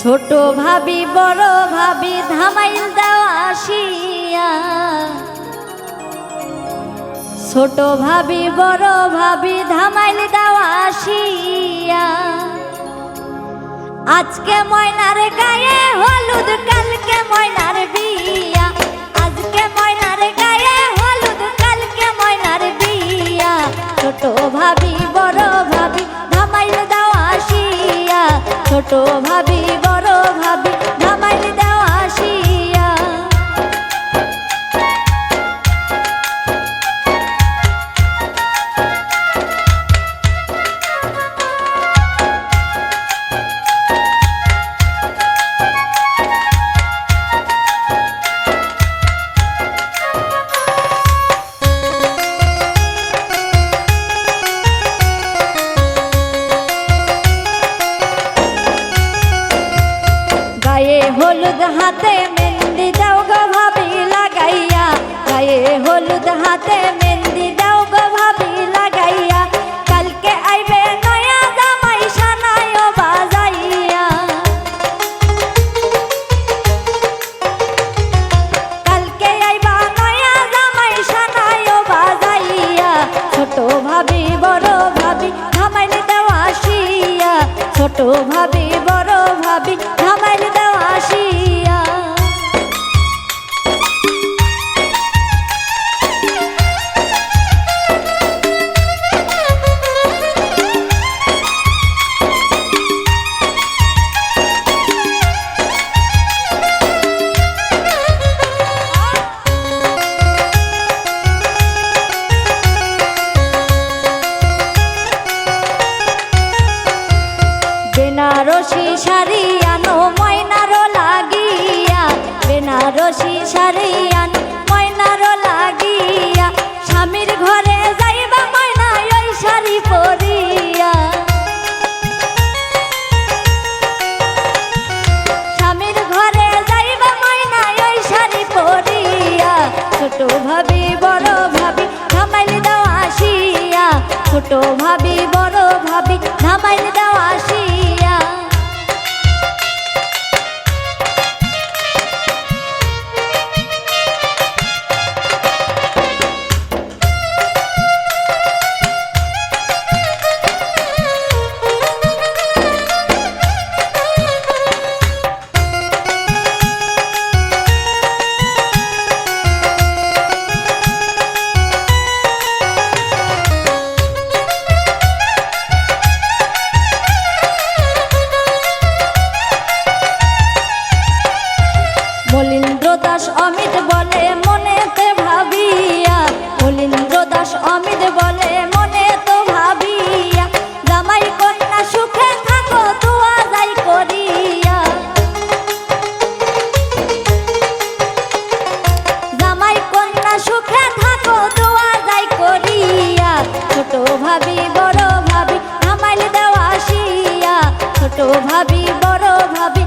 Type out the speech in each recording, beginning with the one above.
ছোট ভাবি, বড় ভাবি, ধামাইল দেওয়া আসিয়া। ছোট ভাবি, বড় ভাবি, ধামাইল দেওয়া আসিয়া। আজকে ময়নার গায়ে ছোট ভাবি হলুদ হাতে মেহেন্দি দাও গো ভাবি লাগাইয়া। গায়ে হলুদ হাতে মেহেন্দি দাও গো ভাবি লাগাইয়া। কালকে আইবে নয়া জামাই সানায় বাজাইয়া। কালকে আইবা নয়া জামাই সানায় বাজাইয়া। ছোট ভাবি, বড় ভাবি ধামাইল দেওয়া আসিয়া। ছোট ভাবি বেনারসি শাড়ি আনো ময়নারো লাগিয়া। বেনারসি শাড়ি আনো ময়নারো লাগিয়া। স্বামীর ঘরে যাইবা ময়না ওই শাড়ি পরিয়া। স্বামীর ঘরে যাইবা ময়না ওই শাড়ি পরিয়া। ছোট ভাবি, বড় ভাবি, ধামাইল দেওয়া আসিয়া। ছোট ভাবি মলিন্দ্র দাস অমিত বলে মনেতে ভাবিয়া। মলিন্দ্র দাস অমিত বলে মনে তো ভাবিয়া। জামাই কন্যা সুখে জামাই ভাবি, বড় ভাবি ধামাইল দেওয়া আসিয়া। ছোট ভাবি, বড় ভাবি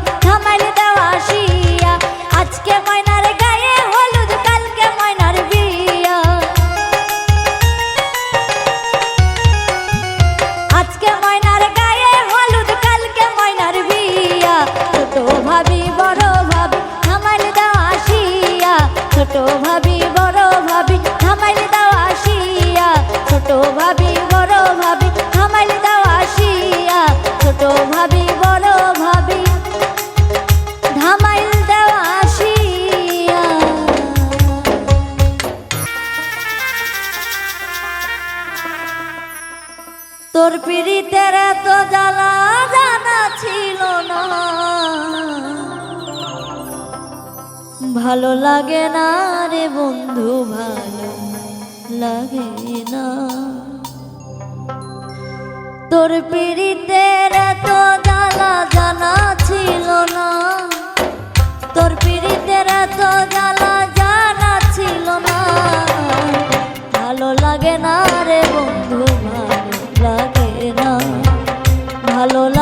তোর পীড়িতের তো জ্বালা জানা ছিল না। ভালো লাগে না রে বন্ধু, ভালো লাগে না। তোর পীড়িতের তো জ্বালা জানা ছিল না। তোর পীড়িতের তো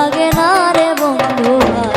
লাগে না রে বন্ধু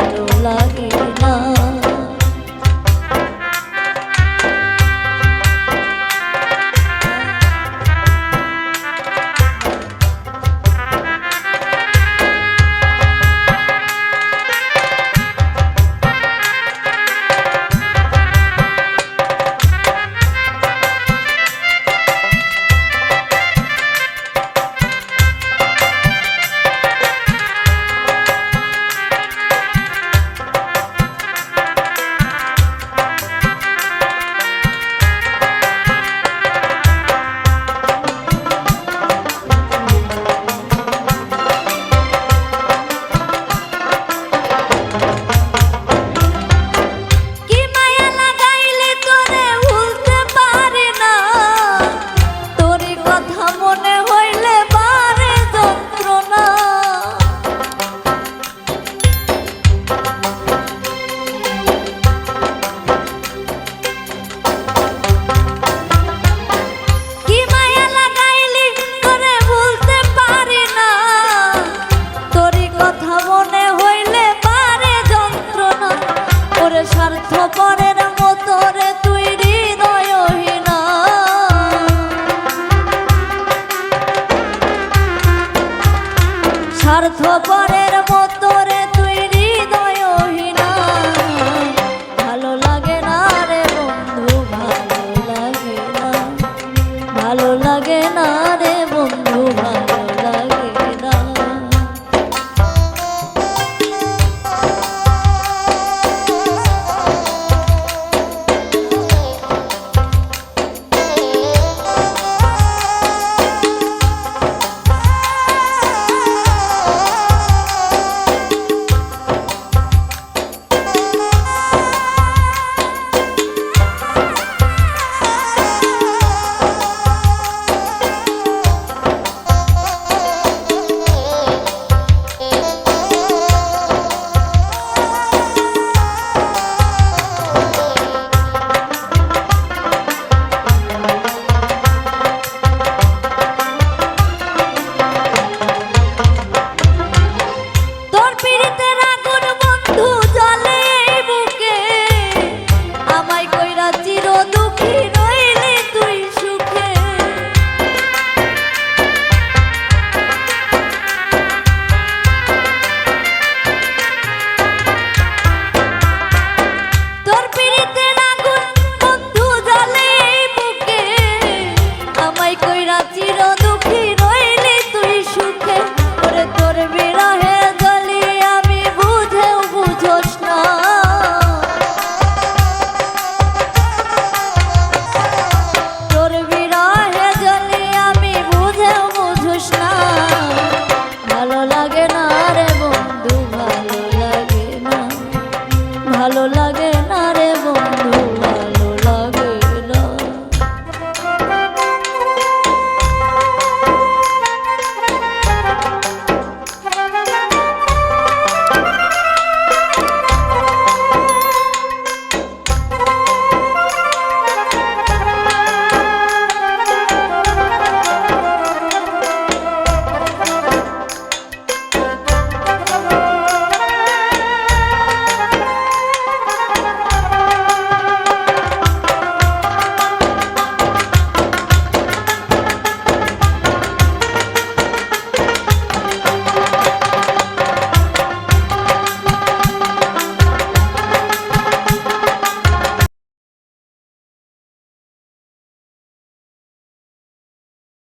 রাতে